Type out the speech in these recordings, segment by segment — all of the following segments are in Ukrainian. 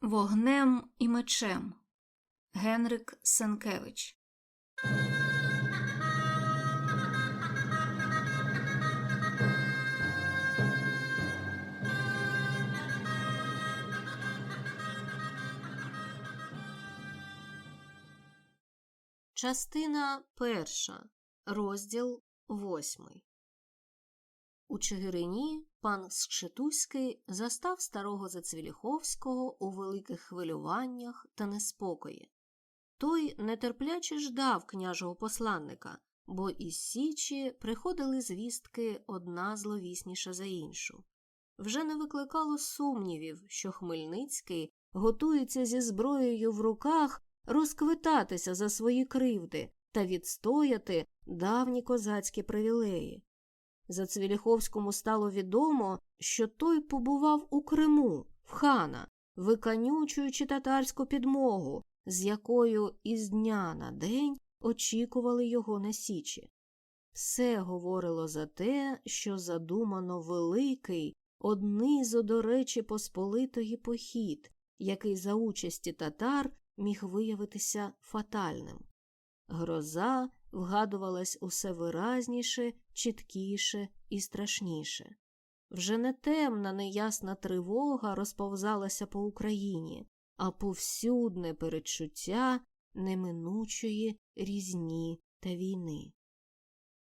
Вогнем і мечем. Генрик Сенкевич. Частина перша, розділ восьмий. У Чигирині пан Счетуський застав старого Зацвіліховського у великих хвилюваннях та неспокої. Той нетерпляче ждав княжого посланника, бо із Січі приходили звістки одна зловісніша за іншу. Вже не викликало сумнівів, що Хмельницький готується зі зброєю в руках розквитатися за свої кривди та відстояти давні козацькі привілеї. Зацвіліховському стало відомо, що той побував у Криму, в хана, виканючуючи татарську підмогу, з якою із дня на день очікували його на Січі. Все говорило за те, що задумано великий, однизу до речі Посполитої похід, який за участі татар міг виявитися фатальним. Гроза вгадувалась усе виразніше, чіткіше і страшніше. Вже не темна, неясна тривога розповзалася по Україні, а повсюдне передчуття неминучої різні та війни.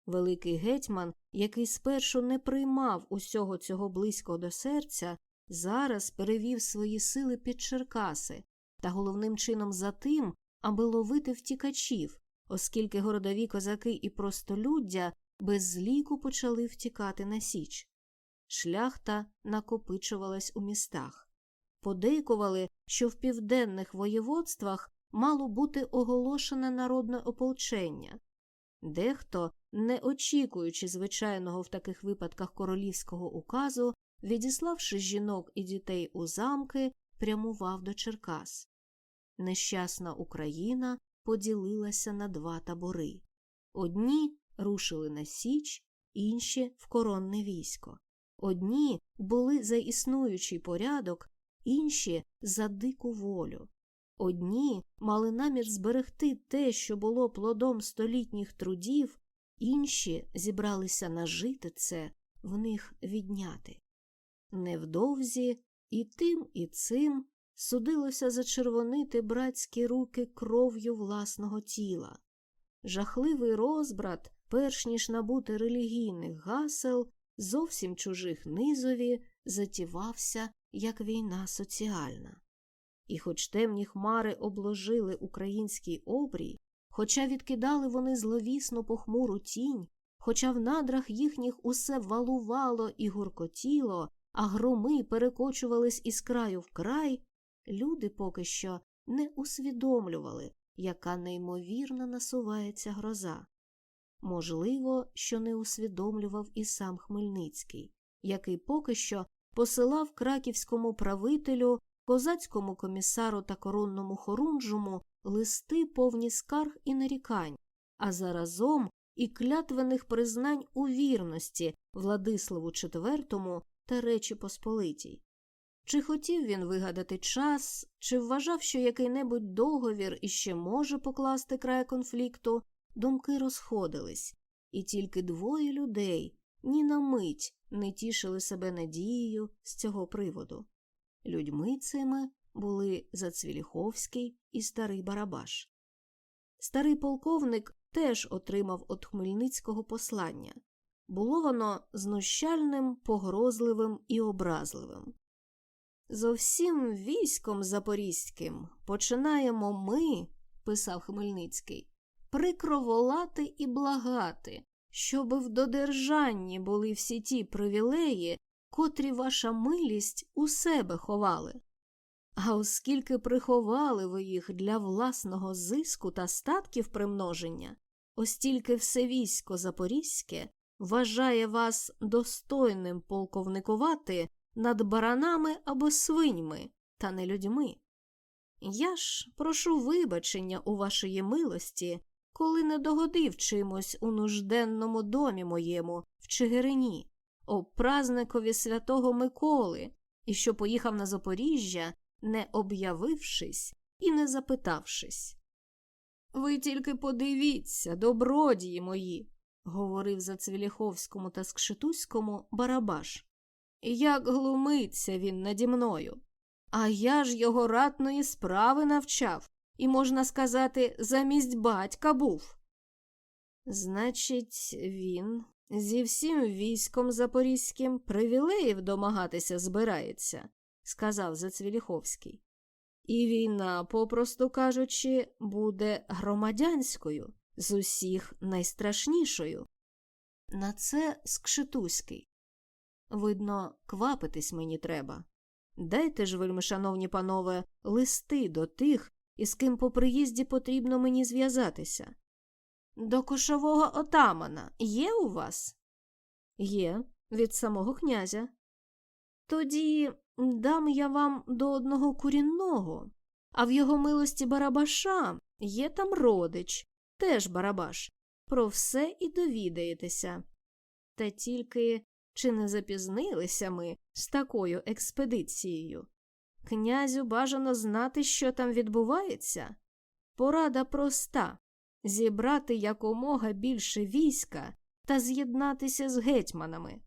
Великий гетьман, який спершу не приймав усього цього близько до серця, зараз перевів свої сили під Черкаси, та головним чином за тим, аби ловити втікачів, оскільки городові козаки і простолюддя без зліку почали втікати на Січ. Шляхта накопичувалась у містах. Подейкували, що в південних воєводствах мало бути оголошене народне ополчення. Дехто, не очікуючи звичайного в таких випадках королівського указу, відіславши жінок і дітей у замки, прямував до Черкас. Нещасна Україна поділилася на два табори. Одні рушили на Січ, інші в коронне військо. Одні були за існуючий порядок, інші за дику волю. Одні мали намір зберегти те, що було плодом столітніх трудів, інші зібралися нажити це, в них відняти. Невдовзі і тим, і цим судилося зачервонити братські руки кров'ю власного тіла. Жахливий розбрат, перш ніж набути релігійних гасел, зовсім чужих низові, затівався, як війна соціальна. І хоч темні хмари обложили український обрій, хоча відкидали вони зловісну похмуру тінь, хоча в надрах їхніх усе валувало і гуркотіло, а громи перекочувались із краю в край, люди поки що не усвідомлювали, яка неймовірно насувається гроза. Можливо, що не усвідомлював і сам Хмельницький, який поки що посилав краківському правителю, козацькому комісару та коронному хорунжому листи повні скарг і нарікань, а заразом і клятвених признань у вірності Владиславу IV та Речі Посполитій. Чи хотів він вигадати час, чи вважав, що який-небудь договір іще може покласти край конфлікту, думки розходились, і тільки двоє людей ні на мить не тішили себе надією з цього приводу. Людьми цими були Зацвіліховський і старий Барабаш. Старий полковник теж отримав від Хмельницького послання. Було воно знущальним, погрозливим і образливим. Зо всім військом запорізьким починаємо ми, писав Хмельницький, прикро волати і благати, щоби в додержанні були всі ті привілеї, котрі ваша милість у себе ховали. А оскільки приховали ви їх для власного зиску та статків примноження, остільки все військо запорізьке вважає вас достойним полковникувати над баранами або свиньми, та не людьми. Я ж прошу вибачення у вашої милості, коли не догодив чимось у нужденному домі моєму в Чигирині, о празникові святого Миколи, і що поїхав на Запоріжжя не об'явившись і не запитавшись. Ви тільки подивіться, добродії мої, говорив за Цвіліховському та Скшетуському Барабаш. Як глумиться він наді мною. А я ж його ратної справи навчав і, можна сказати, замість батька був. Значить, він зі всім військом запорізьким привілеїв домагатися збирається, сказав Зацвіліховський. І війна, попросту кажучи, буде громадянською, з усіх найстрашнішою. На це Скшетуський. Видно, квапитись мені треба. Дайте ж, вельми, шановні панове, листи до тих, із ким по приїзді потрібно мені зв'язатися. До кошового отамана є у вас? Є, від самого князя. Тоді дам я вам до одного курінного, а в його милості Барабаша є там родич, теж Барабаш. Про все і довідаєтеся. Та тільки чи не запізнилися ми з такою експедицією? Князю бажано знати, що там відбувається. Порада проста зібрати якомога більше війська та з'єднатися з гетьманами.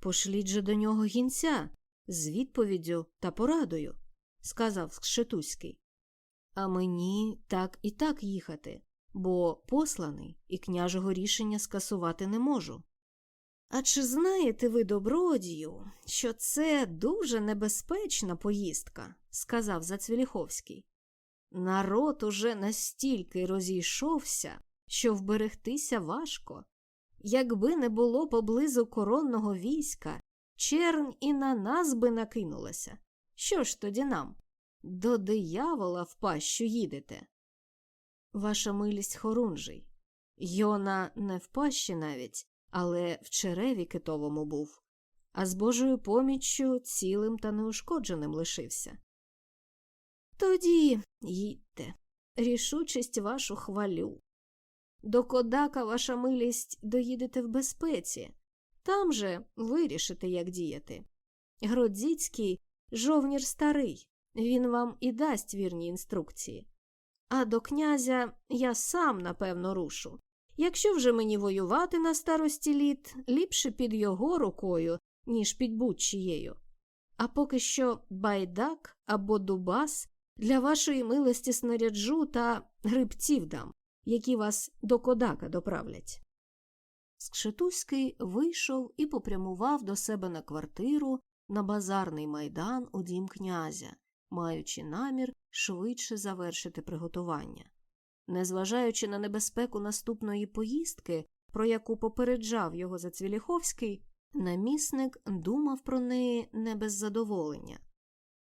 Пошліть же до нього гінця з відповіддю та порадою, сказав Скшетуський. А мені так і так їхати, бо посланий і княжого рішення скасувати не можу. А чи знаєте ви, добродію, що це дуже небезпечна поїздка, сказав Зацвіліховський. Народ уже настільки розійшовся, що вберегтися важко. Якби не було поблизу коронного війська, чернь і на нас би накинулася. Що ж тоді нам? До диявола в пащу їдете. Ваша милість хорунжий. Йона не в пащі навіть, але в череві китовому був, а з Божою поміччю цілим та неушкодженим лишився. Тоді їдьте, рішучість вашу хвалю. До Кодака, ваша милість, доїдете в безпеці, там же вирішите, як діяти. Гродзіцький жовнір старий, він вам і дасть вірні інструкції. А до князя я сам, напевно, рушу. Якщо вже мені воювати на старості літ, ліпше під його рукою, ніж під будь-чиєю. А поки що байдак або дубас для вашої милості снаряджу та грибців дам, які вас до кодака доправлять. Скшетуський вийшов і попрямував до себе на квартиру на базарний майдан у дім князя, маючи намір швидше завершити приготування. Незважаючи на небезпеку наступної поїздки, про яку попереджав його Зацвіліховський, намісник думав про неї не без задоволення.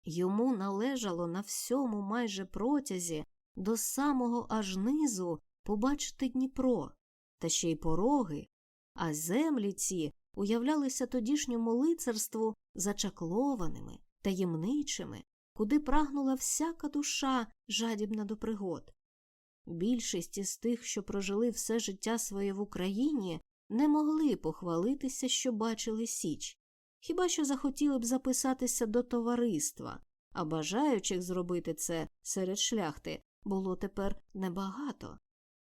Йому належало на всьому майже протязі до самого аж низу побачити Дніпро, та ще й пороги, а землі ці уявлялися тодішньому лицарству зачаклованими, таємничими, куди прагнула всяка душа жадібна до пригод. Більшість із тих, що прожили все життя своє в Україні, не могли похвалитися, що бачили Січ, хіба що захотіли б записатися до товариства, а бажаючих зробити це серед шляхти було тепер небагато.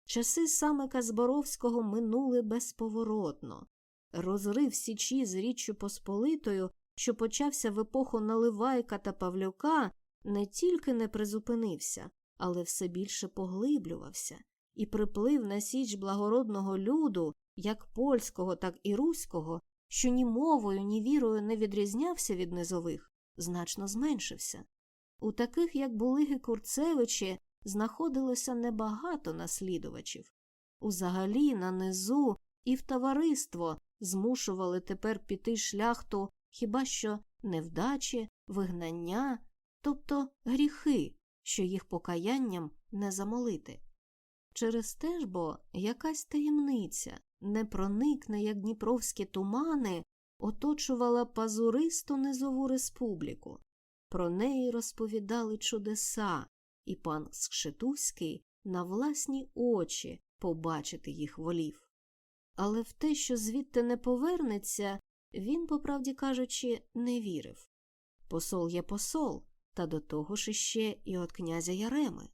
Часи саме Казборовського минули безповоротно. Розрив Січі з Річчю Посполитою, що почався в епоху Наливайка та Павлюка, не тільки не призупинився, але все більше поглиблювався, і приплив на січ благородного люду, як польського, так і руського, що ні мовою, ні вірою не відрізнявся від низових, значно зменшився. У таких, як Булиги Курцевичі, знаходилося небагато наслідувачів. Узагалі на низу і в товариство змушували тепер піти шляхту хіба що невдачі, вигнання, тобто гріхи, що їх покаянням не замолити. Через те ж бо якась таємниця, не проникне, як дніпровські тумани, оточувала пазуристу низову республіку. Про неї розповідали чудеса, і пан Скшетуський на власні очі побачити їх волів. Але в те, що звідти не повернеться, він, по правді кажучи, не вірив. Посол є посол, та до того ж іще і от князя Яреми.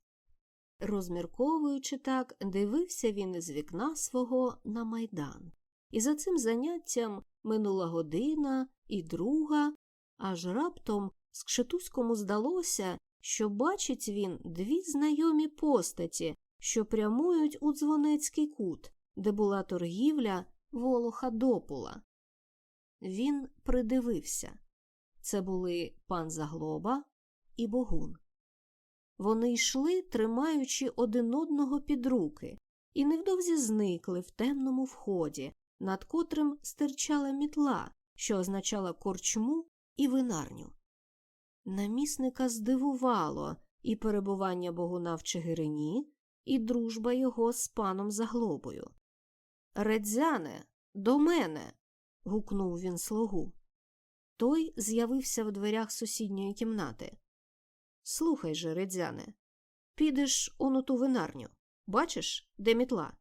Розмірковуючи так, дивився він із вікна свого на майдан. І за цим заняттям минула година і друга, аж раптом Скшетуському здалося, що бачить він дві знайомі постаті, що прямують у дзвонецький кут, де була торгівля Волоха Допула. Він придивився. Це були пан Заглоба і Богун. Вони йшли, тримаючи один одного під руки, і невдовзі зникли в темному вході, над котрим стирчала мітла, що означала корчму і винарню. Намісника здивувало і перебування Богуна в Чигирині, і дружба його з паном Заглобою. Редзяне, до мене. гукнув він слугу. Той з'явився в дверях сусідньої кімнати. Слухай же, Редзяне, підеш он у ту винарню. Бачиш, де мітла?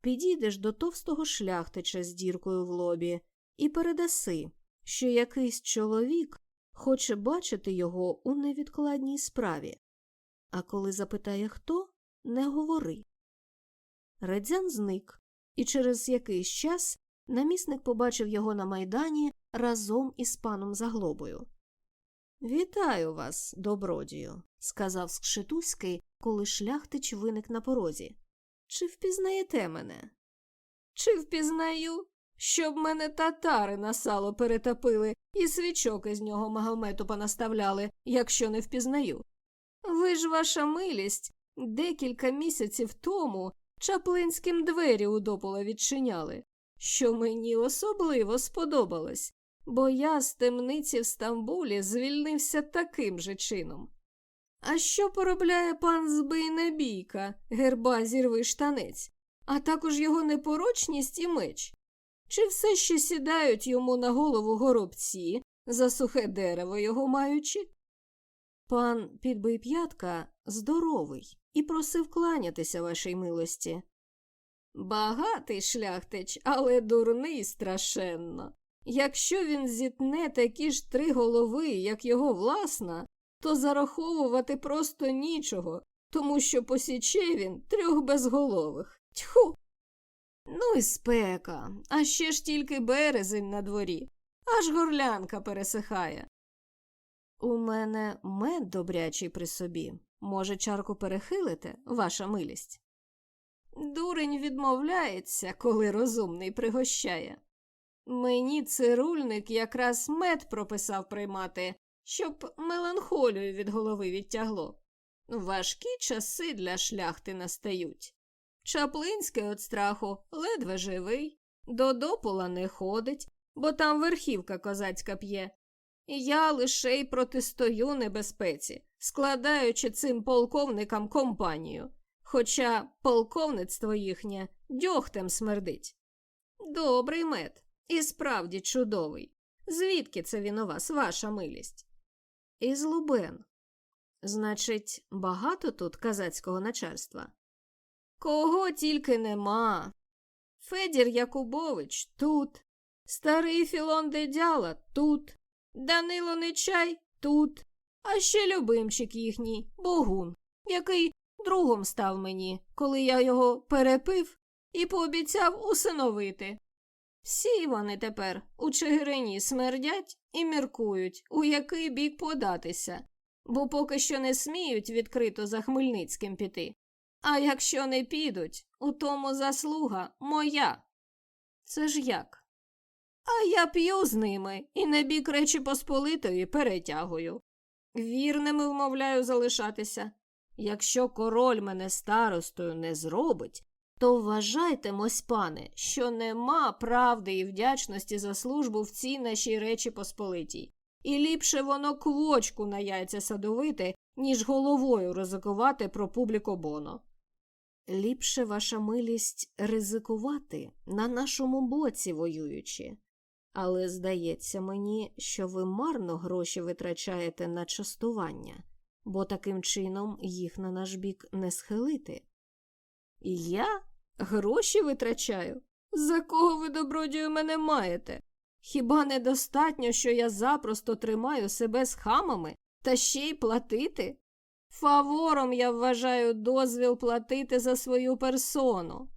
Підійдеш до товстого шляхтича з діркою в лобі і передаси, що якийсь чоловік хоче бачити його у невідкладній справі. А коли запитає хто, не говори. Редзян зник, і через якийсь час намісник побачив його на майдані разом із паном Заглобою. Вітаю вас, добродію, сказав Скшетуський, коли шляхтич виник на порозі. Чи впізнаєте мене? Чи впізнаю, щоб мене татари на сало перетопили і свічок із нього Магомету понаставляли, якщо не впізнаю. Ви ж, ваша милість, декілька місяців тому чаплинським двері у допола відчиняли, що мені особливо сподобалось, бо я з темниці в Стамбулі звільнився таким же чином. А що поробляє пан Збийнебійка, герба зірви штанець, а також його непорочність і меч? Чи все ще сідають йому на голову горобці, за сухе дерево його маючи? Пан Підбийп'ятка здоровий і просив кланятися вашій милості. Багатий шляхтич, але дурний страшенно. Якщо він зітне такі ж три голови, як його власна, то зараховувати просто нічого, тому що посіче він трьох безголових. Тьху. Ну і спека, а ще ж тільки березень на дворі, аж горлянка пересихає. У мене мед добрячий при собі. Може, чарку перехилите, ваша милість? Дурень відмовляється, коли розумний пригощає. Мені цирульник якраз мед прописав приймати, щоб меланхолію від голови відтягло. Важкі часи для шляхти настають. Чаплинський від страху ледве живий, до допола не ходить, бо там верхівка козацька п'є. Я лише й протистою небезпеці, складаючи цим полковникам компанію, хоча полковництво їхнє дьогтем смердить. Добрий мед, і справді чудовий. Звідки це він у вас, ваша милість? Із Лубен. Значить, багато тут казацького начальства? Кого тільки нема. Федір Якубович тут, старий Філон Дедяла тут, Данило Нечай тут, а ще любимчик їхній, Богун, який другом став мені, коли я його перепив і пообіцяв усиновити. Всі вони тепер у Чигирині смердять і міркують, у який бік податися, бо поки що не сміють відкрито за Хмельницьким піти. А якщо не підуть, у тому заслуга моя. Це ж як? А я п'ю з ними і на бік Речі Посполитої перетягую. Вірними вмовляю залишатися. Якщо король мене старостою не зробить, то вважайте, пане, що нема правди і вдячності за службу в цій нашій Речі Посполитій. І ліпше воно квочку на яйця садовити, ніж головою ризикувати про публіко боно. Ліпше, ваша милість, ризикувати на нашому боці воюючи. Але здається мені, що ви марно гроші витрачаєте на частування, бо таким чином їх на наш бік не схилити. Я гроші витрачаю? За кого ви, добродію, мене маєте? Хіба недостатньо, що я запросто тримаю себе з хамами, Та ще й платити? Фавором я вважаю дозвіл платити за свою персону.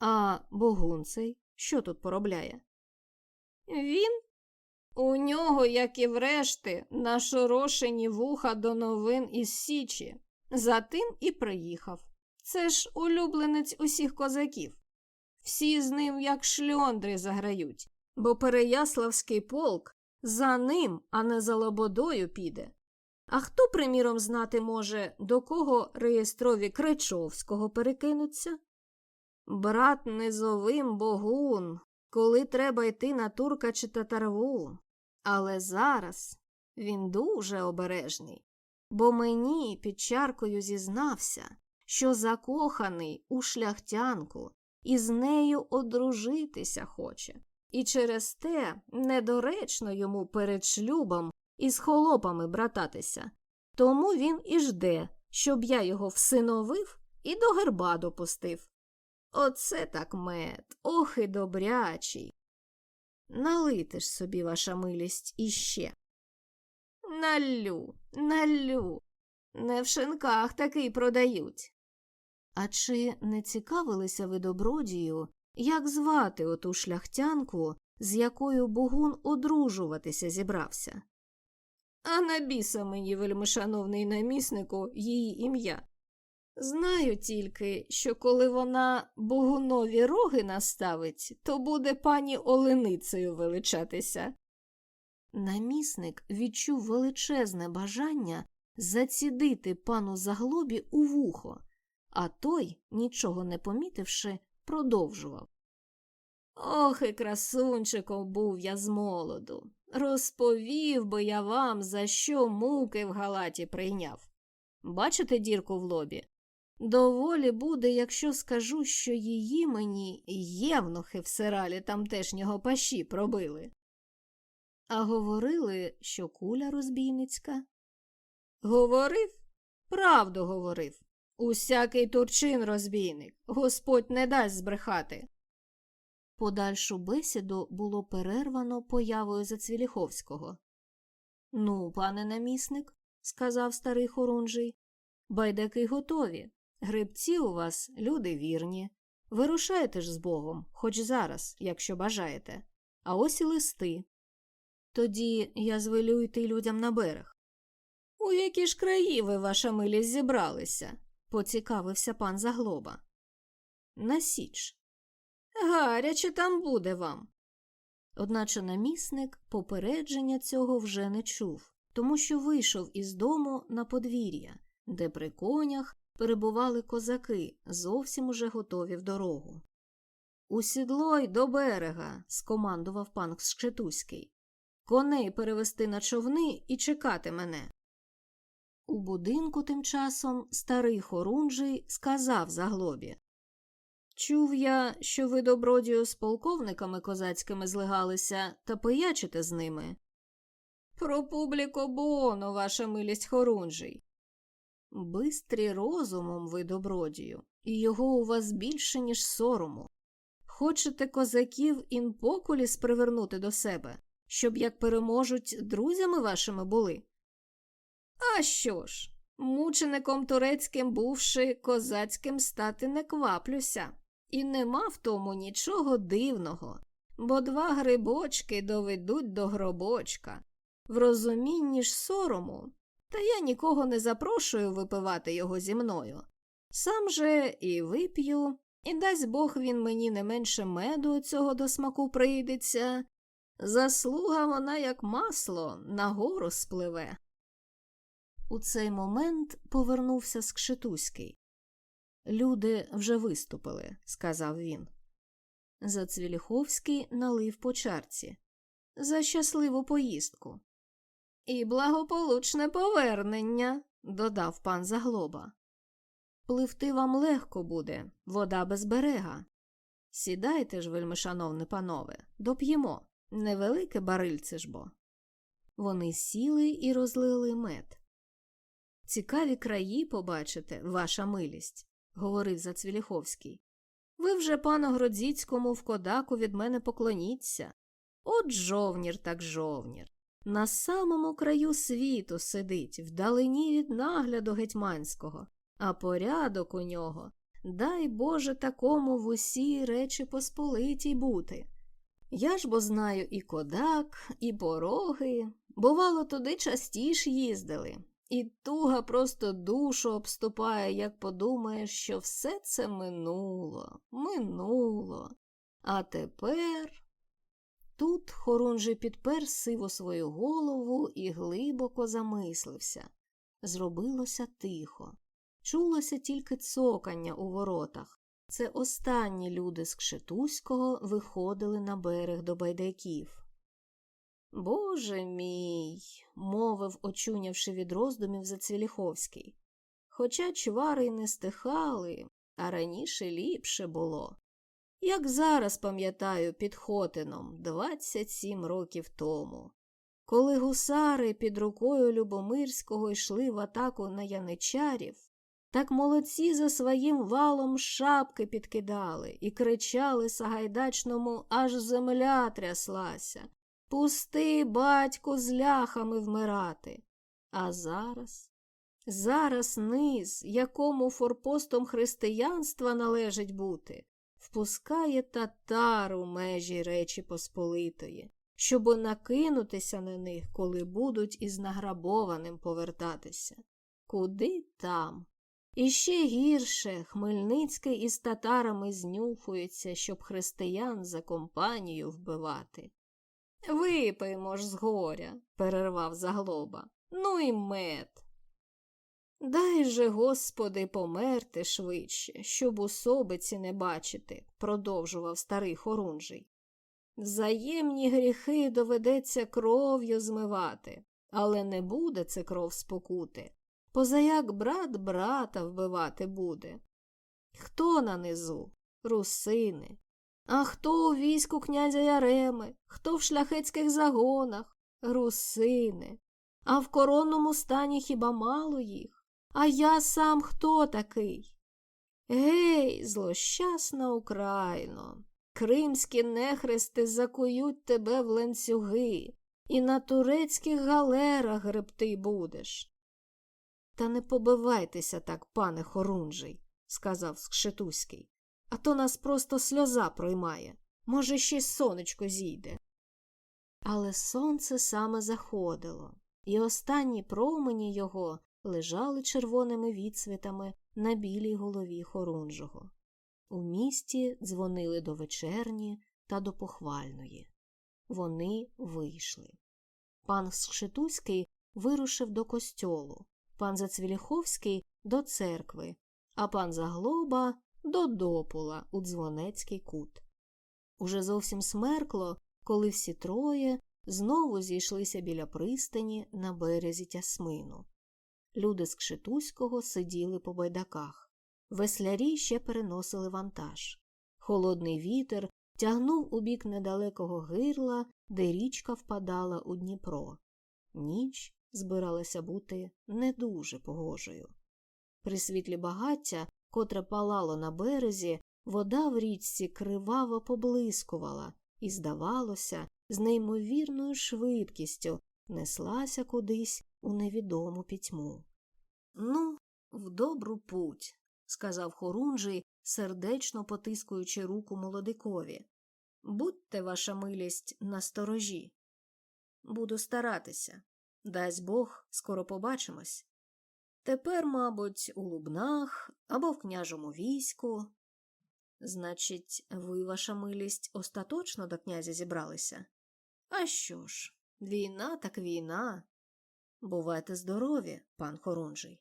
А богунцей що тут поробляє? Він? У нього, як і врешті, нашорошені вуха до новин із Січі. Затим і приїхав. Це ж улюбленець усіх козаків. Всі з ним як шльондри заграють, бо Переяславський полк за ним, а не за лободою піде. А хто, приміром, знати може, до кого реєстрові Кречовського перекинуться? Брат низовим богун, коли треба йти на турка чи татарву. Але зараз він дуже обережний, бо мені під чаркою зізнався, що закоханий у шляхтянку і з нею одружитися хоче, і через те недоречно йому перед шлюбом із холопами брататися. Тому він і жде, щоб я його всиновив і до герба допустив. Оце так мед, ох і добрячий. Налийте ж собі, ваша милість, іще. Налю, налю. Не в шинках такий продають. А чи не цікавилися ви добродію, як звати оту шляхтянку, з якою Богун одружуватися зібрався? А на біса мені, вельмишановний наміснику, її ім'я. Знаю тільки, що коли вона богунові роги наставить, то буде пані Оленицею величатися. Намісник відчув величезне бажання зацідити пану заглобі у вухо, а той, нічого не помітивши, продовжував. Ох, і красунчиком був я з молоду. Розповів би я вам, за що муки в галаті прийняв. Бачите дірку в лобі? Доволі буде, якщо скажу, що її мені євнухи в сиралі тамтешнього паші пробили. А говорили, що куля розбійницька. Говорив? Правду говорив. Усякий турчин розбійник, Господь не дасть збрехати. Подальшу бесіду було перервано появою Зацвіліховського. Ну, пане намісник, сказав старий хорунжий, байдаки готові. Грибці у вас люди вірні. Вирушайте ж з Богом, хоч зараз, якщо бажаєте. А ось і листи. Тоді я звелю йти людям на берег. У які ж краї ви, ваша милість, зібралися? Поцікавився пан Заглоба. На Січ. Гаряче там буде вам. Одначе намісник попередження цього вже не чув, тому що вийшов із дому на подвір'я, де при конях перебували козаки, зовсім уже готові в дорогу. У й до берега, скомандував пан Скшетуський. Коней перевести на човни і чекати мене. У будинку тим часом старий хорунжий сказав заглобі. Чув я, що ви добродію з полковниками козацькими злигалися та пиячите з ними. Про публіко боно, ваша милість хорунжий. Бистрі розумом ви добродію, і його у вас більше, ніж сорому. Хочете козаків інпокуліс привернути до себе, щоб як переможуть, друзями вашими були? А що ж, мучеником турецьким бувши, козацьким стати не кваплюся, і нема в тому нічого дивного, бо два грибочки доведуть до гробочка. В розумінні ж сорому, та я нікого не запрошую випивати його зі мною. Сам же і вип'ю, і дасть Бог він мені не менше меду цього до смаку прийдеться. Заслуга вона, як масло, нагору спливе. У цей момент повернувся Скшетуський. Люди вже виступили, сказав він. Зацвіліховський налив по чарці. За щасливу поїздку. І благополучне повернення, додав пан Заглоба. Пливти вам легко буде, вода без берега. Сідайте ж, вельмишановне панове, доп'ємо. Невелике барильце ж бо. Вони сіли і розлили мед. Цікаві краї побачите, ваша милість, говорив Зацвіліховський. Ви вже, пану Гродзіцькому, в кодаку від мене поклоніться. От жовнір так жовнір. на самому краю світу сидить, вдалині від нагляду гетьманського, а порядок у нього, дай Боже такому в усій речі посполитій бути. Я ж бо знаю і кодак, і пороги. Бувало, туди частіш їздили, і туга просто душу обступає, як подумаєш, що все це минуло, минуло. А тепер. Тут Хорунжий підпер сиво свою голову і глибоко замислився. Зробилося тихо. Чулося тільки цокання у воротах. Це останні люди з Кшетуського виходили на берег до байдаків. Боже мій, мовив, очунявши від роздумів Зацвіліховський. Хоча чвари й не стихали, а раніше ліпше було. Як зараз пам'ятаю під Хотином 27 років тому, коли гусари під рукою Любомирського йшли в атаку на яничарів, так молодці за своїм валом шапки підкидали і кричали Сагайдачному, аж земля тряслася. Пусти, батьку, з ляхами вмирати. А зараз? Зараз низ, якому форпостом християнства належить бути, впускає татар у межі Речі Посполитої, щоб накинутися на них, коли будуть із награбованим повертатися. Куди там? І ще гірше Хмельницький із татарами знюхується, щоб християн за компанію вбивати. Випиймо ж з горя, перервав заглоба. Ну і мед. Дай же, Господи, померти швидше, щоб особиці не бачити, продовжував старий хорунжий. Взаємні гріхи доведеться кров'ю змивати, але не буде це кров спокути, позаяк брат брата вбивати буде. Хто на низу? Русини. А хто у війську князя Яреми, хто в шляхетських загонах? Русини. А в коронному стані хіба мало їх? А я сам хто такий? Гей, злощасна Україно, кримські нехрести закують тебе в ланцюги, і на турецьких галерах гребти будеш. Та не побивайтеся так, пане Хорунжий, сказав Скшетуський, а то нас просто сльоза проймає. Може, ще й сонечко зійде. Але сонце саме заходило, і останні промені його лежали червоними відсвітами на білій голові хорунжого. У місті дзвонили до вечерні та до похвальної. Вони вийшли. Пан Сшитуський вирушив до костьолу, пан Зацвіліховський до церкви, а пан Заглоба до допула у дзвонецький кут. Уже зовсім смеркло, коли всі троє знову зійшлися біля пристані на березі тясмину. Люди з Кшетуського сиділи по байдаках. Веслярі ще переносили вантаж. Холодний вітер тягнув у бік недалекого гирла, де річка впадала у Дніпро. Ніч збиралася бути не дуже погожою. При світлі багаття, котре палало на березі, вода в річці криваво поблискувала і, здавалося, з неймовірною швидкістю неслася кудись у невідому пітьму. Ну, в добру путь, сказав Хорунжий, сердечно потискуючи руку молодикові. Будьте, ваша милість, на сторожі. Буду старатися. Дасть Бог, скоро побачимось. Тепер, мабуть, у Лубнах або в княжому війську. Значить, ви, ваша милість, остаточно до князя зібралися? А що ж, війна так війна. Бувайте здорові, пан Хорунжий.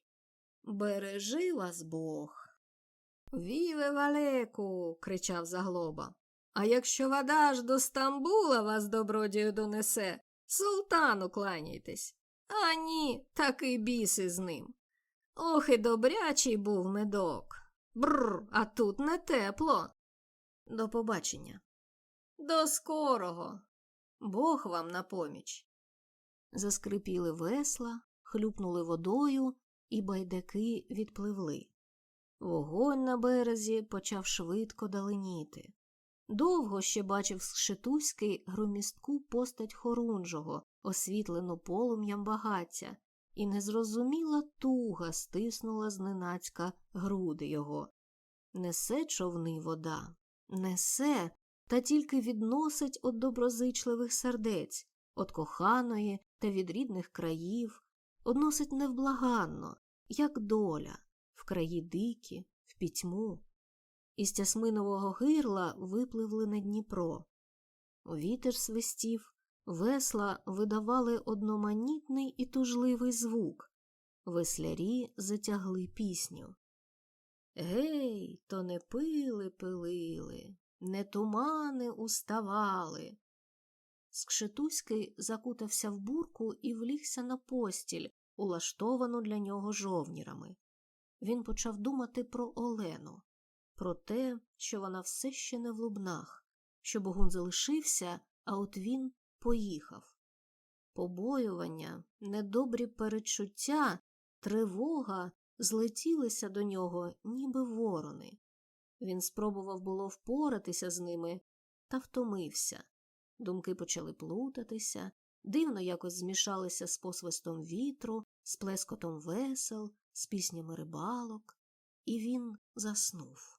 Бережи вас Бог. Віве валеку. кричав заглоба. А якщо вода аж до Стамбула вас добродію донесе, султану кланяйтесь. А ні, такий біси з ним. Ох і добрячий був медок. Бррр, а тут не тепло. До побачення. До скорого. Бог вам на поміч. Заскрипіли весла, хлюпнули водою, і байдаки відпливли. Вогонь на березі почав швидко даленіти. Довго ще бачив Сшитуський громістку постать хорунжого, освітлену полум'ям багаття, і незрозуміла туга стиснула зненацька груди його. Несе човни вода, несе, та тільки відносить од доброзичливих сердець, од коханої та від рідних країв, односить невблаганно, як доля, в краї дикі, в пітьму. Із тясминового гирла випливли на Дніпро. Вітер свистів, весла видавали одноманітний і тужливий звук. Веслярі затягли пісню. Гей, то не пили пилили, не тумани уставали. Скшетуський закутався в бурку і влігся на постіль, улаштовану для нього жовнірами. Він почав думати про Олену, про те, що вона все ще не в лубнах, що Богун залишився, а от він поїхав. Побоювання, недобрі перечуття, тривога злетілися до нього, ніби ворони. Він спробував було впоратися з ними, та втомився. Думки почали плутатися, дивно якось змішалися з посвистом вітру, з плескотом весел, з піснями рибалок, і він заснув.